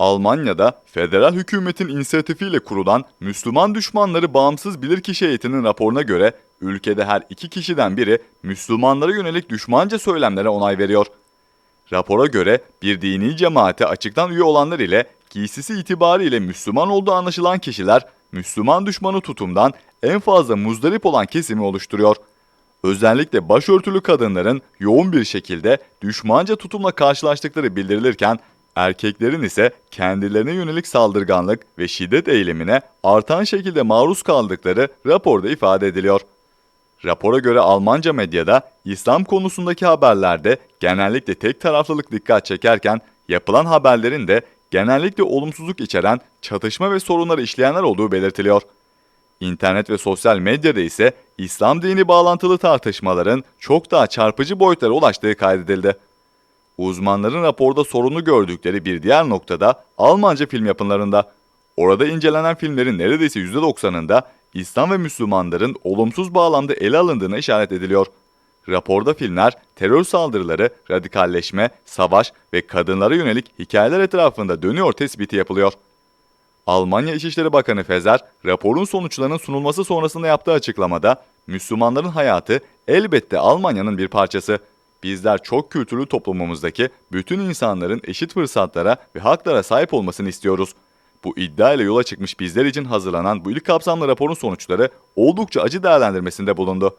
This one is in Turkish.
Almanya'da federal hükümetin inisiyatifiyle kurulan Müslüman Düşmanları Bağımsız Bilirkişi Heyeti'nin raporuna göre ülkede her iki kişiden biri Müslümanlara yönelik düşmanca söylemlere onay veriyor. Rapora göre bir dini cemaate açıktan üye olanlar ile giysisi itibariyle Müslüman olduğu anlaşılan kişiler Müslüman düşmanı tutumdan en fazla muzdarip olan kesimi oluşturuyor. Özellikle başörtülü kadınların yoğun bir şekilde düşmanca tutumla karşılaştıkları bildirilirken erkeklerin ise kendilerine yönelik saldırganlık ve şiddet eylemine artan şekilde maruz kaldıkları raporda ifade ediliyor. Rapora göre Almanca medyada İslam konusundaki haberlerde genellikle tek taraflılık dikkat çekerken yapılan haberlerin de genellikle olumsuzluk içeren çatışma ve sorunları işleyenler olduğu belirtiliyor. İnternet ve sosyal medyada ise İslam dini bağlantılı tartışmaların çok daha çarpıcı boyutlara ulaştığı kaydedildi. Uzmanların raporda sorunu gördükleri bir diğer noktada Almanca film yapımlarında. Orada incelenen filmlerin neredeyse %90'ında İslam ve Müslümanların olumsuz bağlamda ele alındığına işaret ediliyor. Raporda filmler terör saldırıları, radikalleşme, savaş ve kadınlara yönelik hikayeler etrafında dönüyor tespiti yapılıyor. Almanya İçişleri Bakanı Fezer, raporun sonuçlarının sunulması sonrasında yaptığı açıklamada, Müslümanların hayatı elbette Almanya'nın bir parçası. Bizler çok kültürlü toplumumuzdaki bütün insanların eşit fırsatlara ve haklara sahip olmasını istiyoruz. Bu iddia ile yola çıkmış bizler için hazırlanan bu ilk kapsamlı raporun sonuçları oldukça acı değerlendirmesinde bulundu.